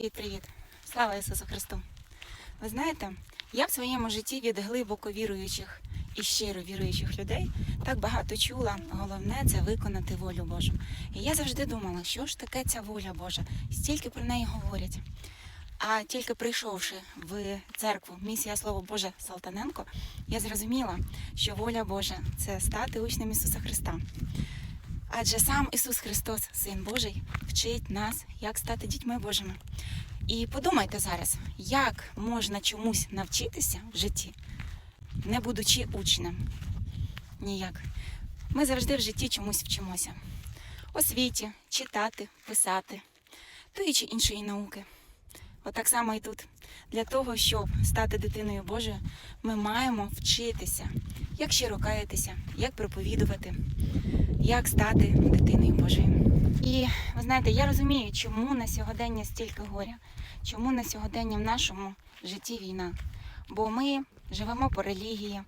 Привіт, привіт! Слава Ісусу Христу! Ви знаєте, я в своєму житті від глибоко віруючих і щиро віруючих людей так багато чула. Головне це виконати волю Божу. І я завжди думала, що ж таке ця воля Божа, стільки про неї говорять. А тільки прийшовши в церкву місія Слово Боже Салтаненко, я зрозуміла, що воля Божа це стати учнем Ісуса Христа. Адже сам Ісус Христос, Син Божий, вчить нас, як стати дітьми Божими. І подумайте зараз, як можна чомусь навчитися в житті, не будучи учнем. Ніяк. Ми завжди в житті чомусь вчимося. Освіті, читати, писати, тої чи іншої науки. Отак само і тут. Для того, щоб стати дитиною Божою, ми маємо вчитися, як щиро каятися, як проповідувати, як стати дитиною Божою. І ви знаєте, я розумію, чому на сьогодення стільки горя, чому на сьогодення в нашому житті війна. Бо ми живемо по релігії,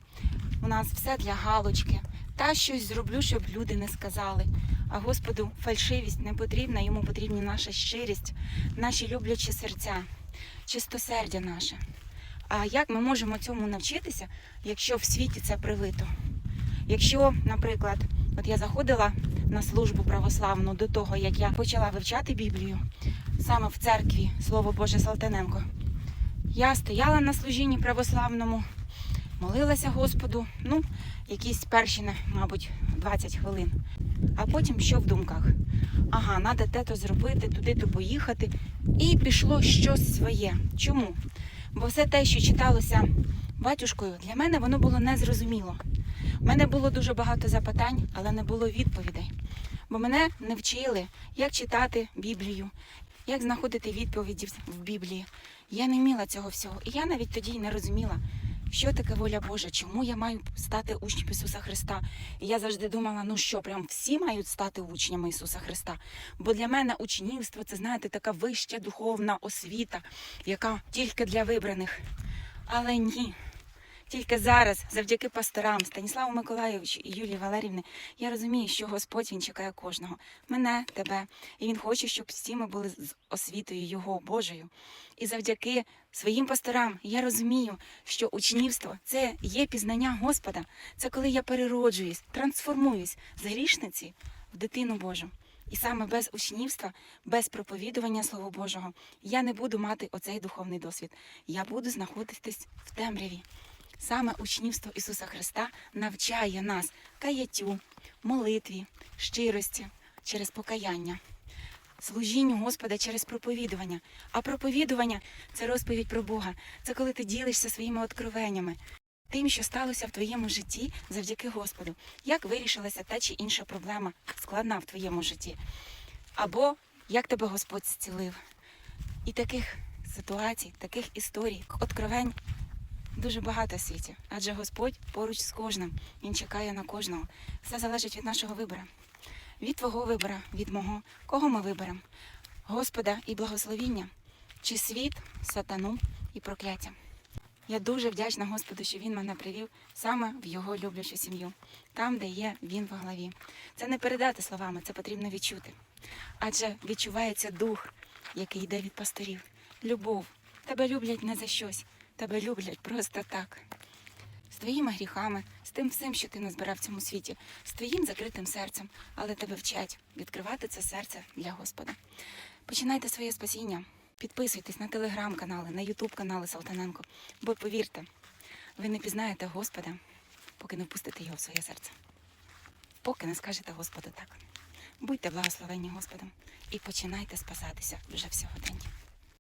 у нас все для галочки. Та щось зроблю, щоб люди не сказали. А Господу фальшивість не потрібна, йому потрібна наша щирість, наші люблячі серця, чистосердя наше. А як ми можемо цьому навчитися, якщо в світі це привито? Якщо, наприклад, от я заходила на службу православну до того, як я почала вивчати Біблію, саме в церкві Слово Боже Салтаненко, я стояла на служінні православному, молилася Господу, ну, якісь перші, мабуть, 20 хвилин. А потім що в думках? Ага, треба те-то зробити, туди-то поїхати. І пішло щось своє. Чому? Бо все те, що читалося батюшкою, для мене воно було незрозуміло. У мене було дуже багато запитань, але не було відповідей. Бо мене не вчили, як читати Біблію, як знаходити відповіді в Біблії. Я не вміла цього всього. І я навіть тоді й не розуміла, що таке воля Божа, чому я маю стати учнем Ісуса Христа. І я завжди думала, ну що, прям всі мають стати учнями Ісуса Христа. Бо для мене учнівство це, знаєте, така вища духовна освіта, яка тільки для вибраних. Але ні. Тільки зараз, завдяки пасторам Станіславу Миколаєвичу і Юлії Валерівні, я розумію, що Господь він чекає кожного. Мене, тебе. І він хоче, щоб всі ми були з освітою Його Божою. І завдяки своїм пасторам я розумію, що учнівство це є пізнання Господа. Це коли я перероджуюсь, трансформуюсь з грішниці в дитину Божу. І саме без учнівства, без проповідування Слова Божого, я не буду мати оцей духовний досвід. Я буду знаходитись в темряві. Саме учнівство Ісуса Христа навчає нас каяттю, молитві, щирості через покаяння, служінню Господа через проповідування. А проповідування це розповідь про Бога. Це коли ти ділишся своїми откровеннями, тим, що сталося в твоєму житті завдяки Господу, як вирішилася та чи інша проблема складна в твоєму житті, або як тебе Господь зцілив. І таких ситуацій, таких історій, откровень дуже багато в світі, адже Господь поруч з кожним. Він чекає на кожного. Все залежить від нашого вибору. Від твого вибору, від мого. Кого ми виберемо? Господа і благословіння, чи світ, сатану і прокляття. Я дуже вдячна Господу, що він мене привів саме в його люблячу сім'ю, там, де є він во главі. Це не передати словами, це потрібно відчути. Адже відчувається дух, який йде від пасторів. Любов. Тебе люблять не за щось, тебе люблять просто так. З твоїми гріхами, з тим всім, що ти назбирав в цьому світі, з твоїм закритим серцем, але тебе вчать відкривати це серце для Господа. Починайте своє спасіння. Підписуйтесь на телеграм-канали, на ютуб канали Салтаненко. Бо повірте, ви не пізнаєте Господа, поки не впустите його в своє серце. Поки не скажете Господу так. Будьте благословенні Господом і починайте спасатися вже в сьогоденні.